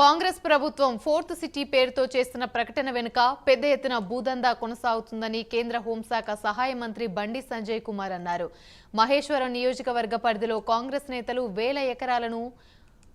కాంగ్రెస్ ప్రభుత్వం fourth city పేరుతో చేస్తున్న ప్రకటన వెనుక పెద్ద ఎత్తున భూదందా కొనసాగుతుందని కేంద్ర హోంశాఖ సహాయ మంత్రి బండి సంజయ్ కుమార్ అన్నారు. మహేశ్వరం నియోజకవర్గ పరిధిలో కాంగ్రెస్ నేతలు వేల ఎకరాలను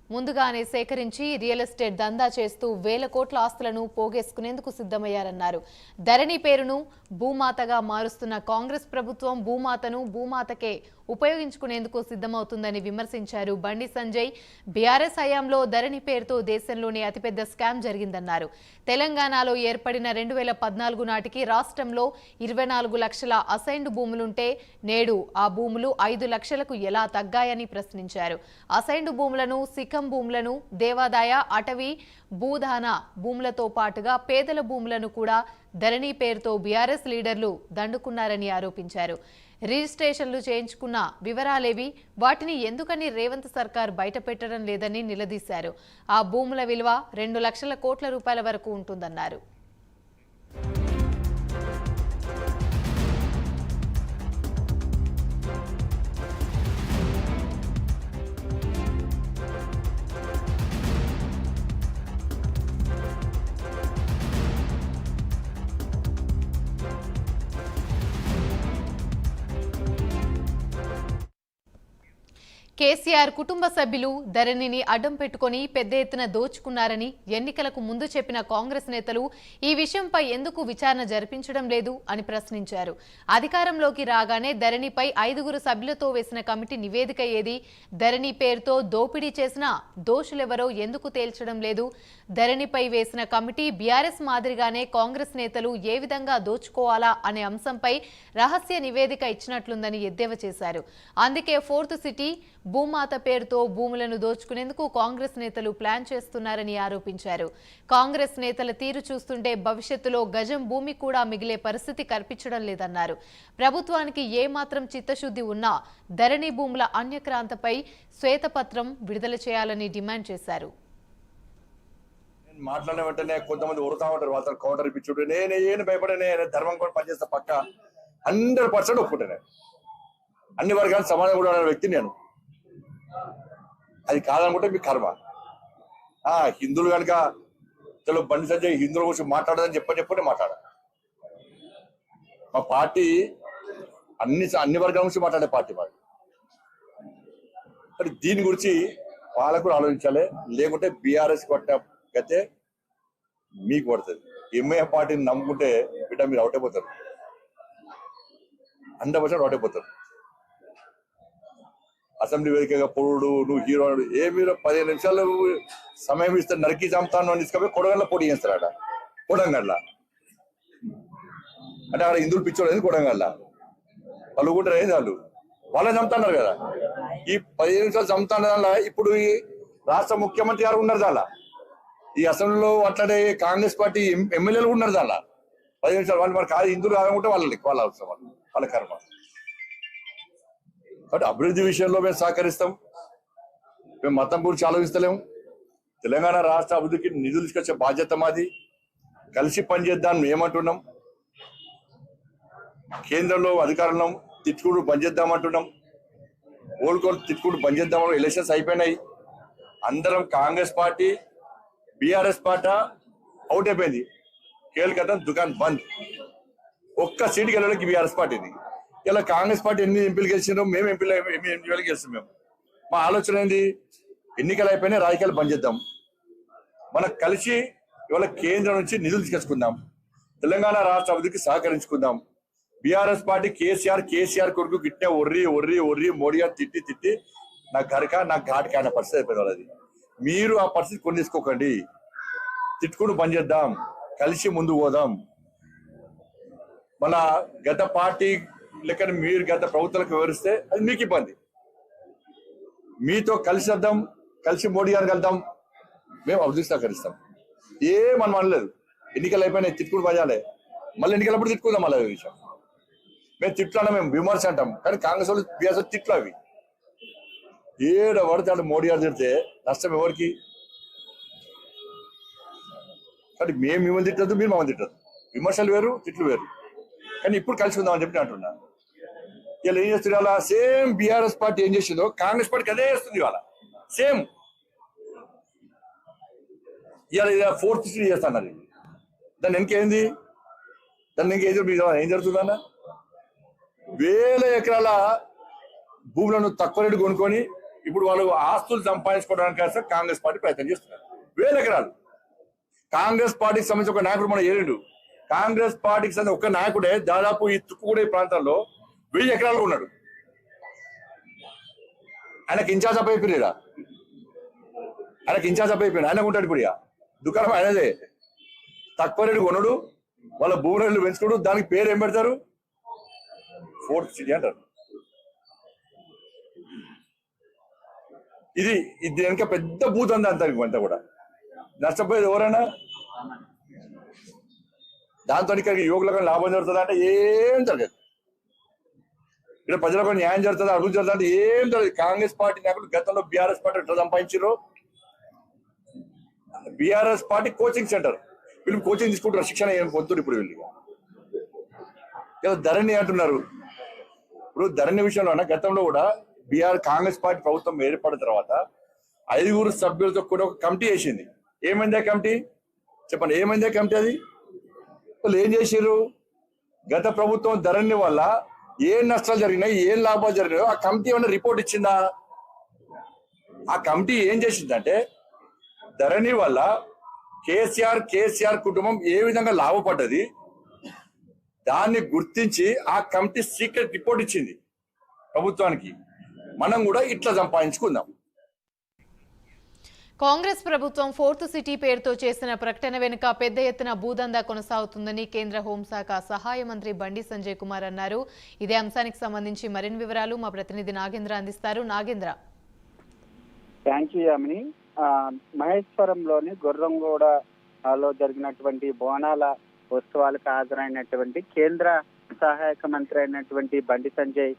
ముందుగానే సేకరించి రియల్ ఎస్టేట్ దందా చేస్తూ వేల కోట్ల ఆస్తులను పోగేసుకునేందుకు సిద్ధమయ్యారన్నారు. ధరణి పేరును భూమాతగా మారుస్తున్న కాంగ్రెస్ ప్రభుత్వం భూమాతను భూమాతకే ఉపయోగించుకునేందుకు సిద్ధమవుతుందని విమర్శించారు బండి సంజయ్. బీఆర్ఎస్ హయాంలో ధరణి పేరుతో దేశంలోనే అతిపెద్ద స్కామ్ జరిగిందన్నారు. తెలంగాణలో ఏర్పడిన రెండు వేల పద్నాలుగు నాటికి రాష్ట్రంలో ఇరవై నాలుగు లక్షల అసైన్డ్ భూములుంటే నేడు ఆ భూములు ఐదు లక్షలకు ఎలా తగ్గాయని ప్రశ్నించారు. అసైన్డ్ భూములను ప్రభుత్వం భూములను దేవాదాయ అటవీ భూదాన భూములతో పాటుగా పేదల భూములను కూడా ధరణి పేరుతో బీఆర్ఎస్ లీడర్లు దండుకున్నారని ఆరోపించారు. రిజిస్ట్రేషన్లు చేయించుకున్న వివరాలేవి వాటిని ఎందుకని రేవంత్ సర్కార్ బయటపెట్టడం లేదని నిలదీశారు. ఆ భూముల విలువ రెండు లక్షల కోట్ల రూపాయల వరకు ఉంటుందన్నారు. కేసీఆర్ కుటుంబ సభ్యులు ధరణిని అడ్డం పెట్టుకొని పెద్ద ఎత్తున దోచుకున్నారని ఎన్నికలకు ముందు చెప్పిన కాంగ్రెస్ నేతలు ఈ విషయంపై ఎందుకు విచారణ జరిపించడం లేదు అని ప్రశ్నించారు. అధికారంలోకి రాగానే ధరణిపై ఐదుగురు సభ్యులతో వేసిన కమిటీ నివేదిక ఏది? ధరణి పేరుతో దోపిడీ చేసిన దోషులెవరో ఎందుకు తేల్చడం లేదు? ధరణిపై వేసిన కమిటీ బీఆర్ఎస్ మాదిరిగానే కాంగ్రెస్ నేతలు ఏ విధంగా దోచుకోవాలా అనే అంశంపై రహస్య నివేదిక ఇచ్చినట్లుందని ఎద్దేవా చేశారు. అందుకే ఫోర్త్ సిటీ భూమాత పేరుతో భూములను దోచుకునేందుకు కాంగ్రెస్ నేతలు ప్లాన్ చేస్తున్నారని ఆరోపించారు. కాంగ్రెస్ నేతల తీరు చూస్తుంటే భవిష్యత్తులో గజం భూమి కూడా మిగిలే పరిస్థితి కల్పించడం లేదన్నారు. ప్రభుత్వానికి ఏమాత్రం చిత్తశుద్ధి ఉన్నా ధరణి భూముల అన్యక్రాంతపై శ్వేతపత్రం విడుదల చేయాలని డిమాండ్ చేశారు. మాట్లాడిన వెంటనే కొంతమంది ఉరుతా ఉంటారు వాళ్ళతో కౌంటర్ ఇప్పించుడు నేను ఏం భయపడనే ధర్మం కూడా పనిచేస్తా పక్క. హండ్రెడ్ పర్సెంట్ ఒప్పుకుంటాను అన్ని వర్గాలు సమాజం కూడా వ్యక్తి నేను. అది కాదనుకుంటే మీ కర్మ. ఆ హిందువులు కనుక చలో బండి సంజయ్ హిందువుల గురించి మాట్లాడదని చెప్పని చెప్పని మాట్లాడ. మా పార్టీ అన్ని అన్ని వర్గాల గురించి మాట్లాడే పార్టీ మాది. మరి దీని గురించి వాళ్ళకు కూడా ఆలోచించాలి. లేకుంటే బీఆర్ఎస్ కొట్ట గతే మీకు పడుతుంది. ఎంఏ పార్టీని నమ్ముకుంటే బిడ్డ మీరు అవుట్ అయిపోతారు. హండ్రెడ్ పర్సెంట్ అవుట్ అయిపోతారు. అసెంబ్లీ వేదికగా పొరుడు నువ్వు హీరో ఏ మీరు పదిహేను నిమిషాలు సమయం ఇస్తే నరికి చంపుతాను అని తీసుకపోయి కొడగండ్ల పోటీ చేస్తారట. కొడంగల్లా. అంటే అక్కడ హిందువులు పిచ్చోడు కొడంగల్లా? వాళ్ళు కూడా ఏంది వాళ్ళు? వాళ్ళని చంపుతున్నారు కదా. ఈ పదిహేను నిమిషాలు చంపుతాను దానిలో ఇప్పుడు ఈ రాష్ట్ర ముఖ్యమంత్రి గారు ఉన్నారు దానిలో. ఈ అసెంబ్లీలో అట్లానే కాంగ్రెస్ పార్టీ ఎమ్మెల్యేలు ఉన్నారు దానిలో. పది నిమిషాలు వాళ్ళు మరి కాదు హిందువులు కాదనుకుంటే వాళ్ళకి వాళ్ళ అవసరం వాళ్ళు. వాళ్ళ కర్మ. కాబట్టి అభివృద్ధి విషయంలో మేము సహకరిస్తాం. మేము మతం గురించి ఆలోచిస్తలేము. తెలంగాణ రాష్ట్ర అభివృద్ధికి నిధులు తీసుకొచ్చే బాధ్యత మాది. కలిసి పనిచేద్దాం ఏమంటున్నాం. కేంద్రంలో అధికారంలో తిట్టుకుడు పనిచేద్దామంటున్నాం ఓడుకొని తిట్టుకుడు పనిచేద్దామని ఎలక్షన్స్ అయిపోయినాయి. అందరం Congress party BRS party out అయిపోయింది. కేల్కతం దుకాన్ బంద్. ఒక్క సీటుకి వెళ్ళడానికి బీఆర్ఎస్ పార్టీది. ఇలా కాంగ్రెస్ పార్టీ ఎన్ని ఎంపీలు గెలిచినారో మేము ఎంపీలు ఎనిమిది గెలిచాం మేము. మా ఆలోచన ఏంది? ఎన్నికలు అయిపోయినా రాజకీయాలు పనిచేద్దాం మనం కలిసి ఇవాళ కేంద్రం నుంచి నిధులు తీసుకొచ్చుకుందాం. తెలంగాణ రాష్ట్ర అభివృద్ధికి సహకరించుకుందాం. బీఆర్ఎస్ పార్టీ కేసీఆర్ కేసీఆర్ కొడుకు గిట్టే ఒర్రి ఒర్రి ఒర్రి మోడీ గారు తిట్టి తిట్టి నా గరక నా ఘాటుక ఆయన పరిస్థితి అయిపోయింది వాళ్ళది మీరు ఆ పరిస్థితి కొని తీసుకోకండి. తిట్టుకుని పనిచేద్దాం కలిసి ముందుకు పోదాం. మన గత పార్టీ లెక్కన మీరు గత ప్రభుత్వాలకు వివరిస్తే అది మీకు ఇబ్బంది. మీతో కలిసి వద్దాం కలిసి మోడీ గారికి వెళ్దాం మేము అభివృద్ధి సహకరిస్తాం. ఏం మనం అనలేదు ఎన్నికలు అయిపోయినాయి తిట్టుకుని పనిచేయాలి మళ్ళీ ఎన్నికలప్పుడు తిట్టుకుందాం మళ్ళీ విషయం. మేము తిట్లా మేము విమర్శ అంటాం కానీ కాంగ్రెస్ వాళ్ళు బీఆర్ఎస్ తిట్లు అవి. ఏడ పడితే ఆడ మోడీ గారు తిడితే నష్టం ఎవరికి? కానీ మేము మిమ్మల్ని తిట్టద్దు మీరు మమ్మల్ని తిట్టద్దు. విమర్శలు వేరు తిట్లు వేరు. కానీ ఇప్పుడు కలిసి ఉందామని చెప్పి అంటున్నాను ఇలా ఏం చేస్తుంది ఇవాళ? సేమ్ బీఆర్ఎస్ పార్టీ ఏం చేసిందో కాంగ్రెస్ పార్టీకి అదే చేస్తుంది ఇవాళ. సేమ్. ఇవాళ ఫోర్త్ సీట్ చేస్తాను దాన్ని ఇంకేంది దాన్ని ఇంకేం జరుగుతుంది ఏం జరుగుతుందన్న వేల ఎకరాల భూములను తక్కువ రేటు కొనుక్కొని ఇప్పుడు వాళ్ళు ఆస్తులు సంపాదించుకోవడానికి కోసం కాంగ్రెస్ పార్టీ ప్రయత్నం చేస్తున్నారు. వేల ఎకరాలు. కాంగ్రెస్ పార్టీకి సంబంధించి ఒక నాయకుడు మన ఏడు కాంగ్రెస్ పార్టీకి సంబంధించి ఒక నాయకుడే దాదాపు ఈ తుక్కుగూడ ప్రాంతాల్లో వెయ్యి ఎకరాలు ఉన్నాడు. ఆయనకి ఇన్ఛార్జ్ అప్ అయిపోయినా ఆయనకి ఇన్ఛార్జ్ అప్ అయిపోయినా ఆయన ఉంటాడు ఇప్పుడు ఇక దుకాణం ఆయనదే. తక్కువ రేటు కొనడు వాళ్ళ భూములు పెంచుకోడు దానికి పేరు ఏం పెడతారు? ఫోర్త్ సిటీ అంటారు. ఇది ఇది వెనక పెద్ద భూతంది అంత అంతా కూడా. నష్టపోయేది ఎవరైనా దాంతో ఇక్కడికి యువకులకు లాభం జరుగుతుంది అంటే ఏం జరగదు. ఇక్కడ ప్రజలకు న్యాయం జరుగుతుంది అభివృద్ధి జరుగుతుంది ఏం జరగదు. కాంగ్రెస్ పార్టీ నాయకులు గతంలో బీఆర్ఎస్ పార్టీ ఎట్లా సంపాదించారు బీఆర్ఎస్ పార్టీ కోచింగ్ సెంటర్ వీళ్ళు కోచింగ్ తీసుకుంటారు శిక్షణ ఏం పొందుతారు ఇప్పుడు వీళ్ళు ఏదో ధరణి అంటున్నారు. ఇప్పుడు ధరణి విషయంలో గతంలో కూడా బీఆర్ కాంగ్రెస్ పార్టీ ప్రభుత్వం ఏర్పడిన తర్వాత ఐదుగురు సభ్యులతో కూడా ఒక కమిటీ వేసింది. ఏమైంది ఆ కమిటీ? చెప్పండి ఏమైంది ఆ కమిటీ అది? వాళ్ళు ఏం చేసారు గత ప్రభుత్వం ధరణి వల్ల ఏ నష్టాలు జరిగినాయి ఏం లాభాలు జరిగినాయో ఆ కమిటీ ఏమైనా రిపోర్ట్ ఇచ్చిందా? ఆ కమిటీ ఏం చేసిందంటే ధరణి వల్ల కేసీఆర్ కేసీఆర్ కుటుంబం ఏ విధంగా లాభపడ్డది దాన్ని గుర్తించి ఆ కమిటీ సీక్రెట్ రిపోర్ట్ ఇచ్చింది ప్రభుత్వానికి. మనం కూడా ఇట్లా సంపాదించుకుందాం. కాంగ్రెస్ ప్రభుత్వం ఫోర్త్ సిటీ పేరుతో చేసిన ప్రకటన వెనుక పెద్ద ఎత్తున భూదందా కొనసాగుతుందని కేంద్ర హోంశాఖ సహాయ మంత్రి బండి సంజయ్ కుమార్ అన్నారు. ఇదే అంశానికి సంబంధించి మరిన్ని వివరాలు మా ప్రతినిధి నాగేంద్ర అందిస్తారు. నాగేంద్ర. థ్యాంక్ యూ యామిని మహేశ్వరంలోని గుర్రంగూడలో జరిగినటువంటి బోనాల ఉత్సవాలకు హాజరైనటువంటి కేంద్ర సహాయక మంత్రి అయినటువంటి బండి సంజయ్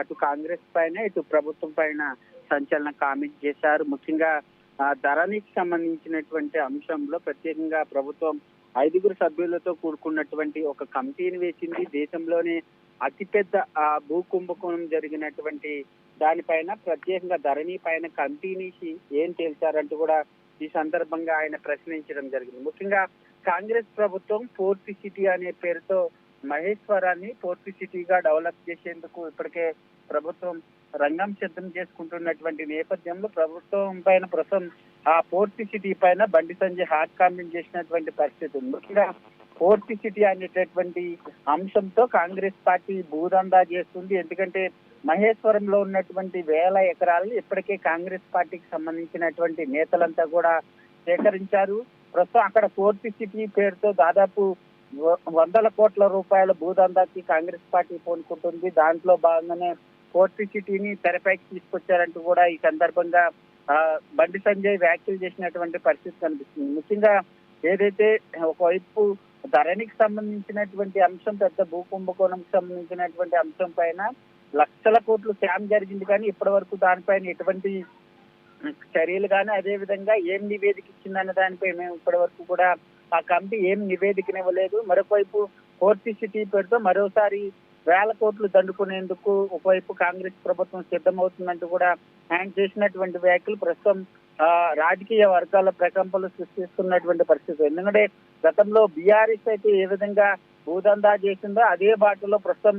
అటు కాంగ్రెస్ పైన ఇటు ప్రభుత్వం పైన సంచలన కామెంట్ చేశారు. ముఖ్యంగా ఆ, ధరణికి సంబంధించినటువంటి అంశంలో ప్రత్యేకంగా ప్రభుత్వం ఐదుగురు సభ్యులతో కూడుకున్నటువంటి ఒక కమిటీని వేసింది. దేశంలోనే అతిపెద్ద ఆ, భూ కుంభకోణం జరిగినటువంటి దానిపైన ప్రత్యేకంగా ధరణి పైన కమిటీని ఏం తేల్చారంటూ కూడా ఈ సందర్భంగా ఆయన ప్రశ్నించడం జరిగింది. ముఖ్యంగా కాంగ్రెస్ ప్రభుత్వం ఫోర్త్ సిటీ అనే పేరుతో మహేశ్వరాన్ని ఫోర్త్ సిటీగా డెవలప్ చేసేందుకు ఇప్పటికే ప్రభుత్వం రంగం సిద్ధం చేసుకుంటున్నటువంటి నేపథ్యంలో ప్రభుత్వం పైన ప్రస్తుతం ఆ ఫోర్త్ సిటీ పైన బండి సంజయ్ హాట్ కామెంట్ చేసినటువంటి పరిస్థితి ఉంది. ముఖ్యంగా ఫోర్త్ సిటీ అనేటటువంటి అంశంతో కాంగ్రెస్ పార్టీ భూదందా చేస్తుంది. ఎందుకంటే మహేశ్వరంలో ఉన్నటువంటి వేల ఎకరాలను ఇప్పటికే కాంగ్రెస్ పార్టీకి సంబంధించినటువంటి నేతలంతా కూడా సేకరించారు. ప్రస్తుతం అక్కడ ఫోర్త్ సిటీ పేరుతో దాదాపు వందల కోట్ల రూపాయల భూదందాకి కాంగ్రెస్ పార్టీ పూనుకుంటుంది. దాంట్లో భాగంగానే ఫోర్త్ సిటీని తెరపైకి తీసుకొచ్చారంటూ కూడా ఈ సందర్భంగా బండి సంజయ్ వ్యాఖ్యలు చేసినటువంటి పరిస్థితి కనిపిస్తుంది. ముఖ్యంగా ఏదైతే ఒకవైపు ధరణికి సంబంధించినటువంటి అంశం పెద్ద భూ కుంభకోణంకి సంబంధించినటువంటి అంశం పైన లక్షల కోట్లు క్యామ్ జరిగింది కానీ ఇప్పటి వరకు దానిపైన ఎటువంటి చర్యలు కానీ అదే విధంగా ఏం నివేదిక ఇచ్చిందన్న దానిపై మేము ఇప్పటి వరకు కూడా ఆ కమిటీ ఏం నివేదికనివ్వలేదు. మరొకవైపు ఫోర్త్ సిటీ పేరుతో మరోసారి వేల కోట్లు దండుకునేందుకు ఒకవైపు కాంగ్రెస్ ప్రభుత్వం సిద్ధమవుతుందంటూ కూడా ఆయన చేసినటువంటి వ్యాఖ్యలు ప్రస్తుతం రాజకీయ వర్గాల ప్రకంపనలు సృష్టిస్తున్నటువంటి పరిస్థితి. ఎందుకంటే గతంలో బీఆర్ఎస్ అయితే ఏ విధంగా భూదందా చేసిందో అదే బాటలో ప్రస్తుతం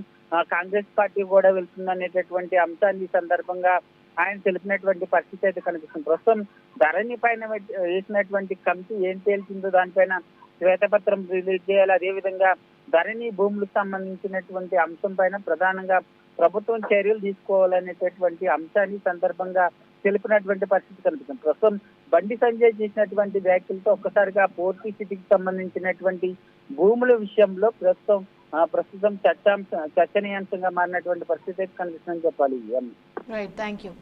కాంగ్రెస్ పార్టీ కూడా వెళ్తుందనేటటువంటి అంశాన్ని సందర్భంగా ఆయన తెలిపినటువంటి పరిస్థితి అయితే కనిపిస్తుంది. ప్రస్తుతం ధరణి పైన వేసినటువంటి కమిటీ ఏం తేల్చిందో దానిపైన శ్వేతపత్రం రిలీజ్ చేయాలి. అదేవిధంగా ధరణి భూములకు సంబంధించినటువంటి అంశం పైన ప్రధానంగా ప్రభుత్వం చర్యలు తీసుకోవాలనేటటువంటి అంశాన్ని సందర్భంగా తెలిపినటువంటి పరిస్థితి కనిపిస్తుంది. ప్రస్తుతం బండి సంజయ్ చేసినటువంటి వ్యాఖ్యలతో ఒక్కసారిగా పూర్తి సిటీకి సంబంధించినటువంటి భూముల విషయంలో ప్రస్తుతం ప్రస్తుతం చర్చాంశ చర్చనీయాంశంగా మారినటువంటి పరిస్థితి అయితే కనిపిస్తుందని చెప్పాలి. Right thank you